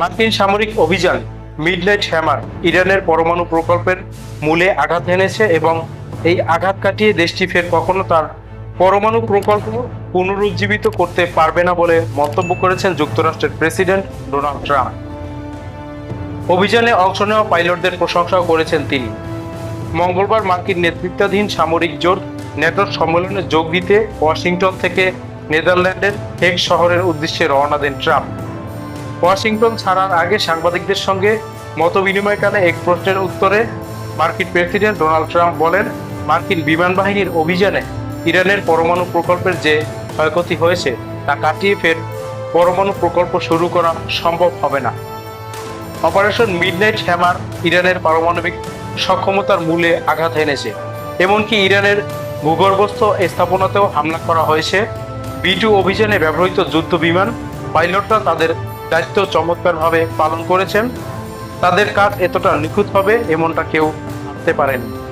মার্কিন সামরিক অভিযান মিডনাইট হ্যামার, ইরানের পরমাণু প্রকল্পের মূলে আঘাত এনেছে এবং এই আঘাত কাটিয়ে দেশটি ফের কখনো তার পরমাণু প্রকল্প পুনরুজ্জীবিত করতে পারবে না বলে মন্তব্য করেছেন যুক্তরাষ্ট্রের প্রেসিডেন্ট ডোনাল্ড ট্রাম্প। অভিযানে অংশ নেওয়া পাইলটদের প্রশংসাও করেছেন তিনি। মঙ্গলবার মার্কিন নেতৃত্বাধীন সামরিক জোট নেটোর সম্মেলনে যোগ দিতে ওয়াশিংটন থেকে নেদারল্যান্ডের হেগ শহরের উদ্দেশ্যে রওনা দেন ট্রাম্প। ওয়াশিংটন ছাড়ার আগে সাংবাদিকদের সঙ্গে মতবিনিময়কালে এক প্রশ্নের উত্তরে মার্কিন প্রেসিডেন্ট ডোনাল্ড ট্রাম্প বলেন, মার্কিন বিমান বাহিনীর অভিযানে ইরানের পরমাণু প্রকল্পের যে ক্ষয়ক্ষতি হয়েছে, তা কাটিয়ে ফের পরমাণু প্রকল্প শুরু করা সম্ভব হবে না। অপারেশন মিডনাইট হ্যামার ইরানের পারমাণবিক সক্ষমতার মূলে আঘাত এনেছে। এমনকি ইরানের ভূগর্ভস্থ স্থাপনাতেও হামলা করা হয়েছে। বি টু অভিযানে ব্যবহৃত যুদ্ধ বিমান পাইলটরা তাদের দায়িত্ব চমৎকারভাবে পালন করেছেন। তাদের কাজ এতটা নিখুঁত হবে এমনটা কেউ ভাবতে পারেনি।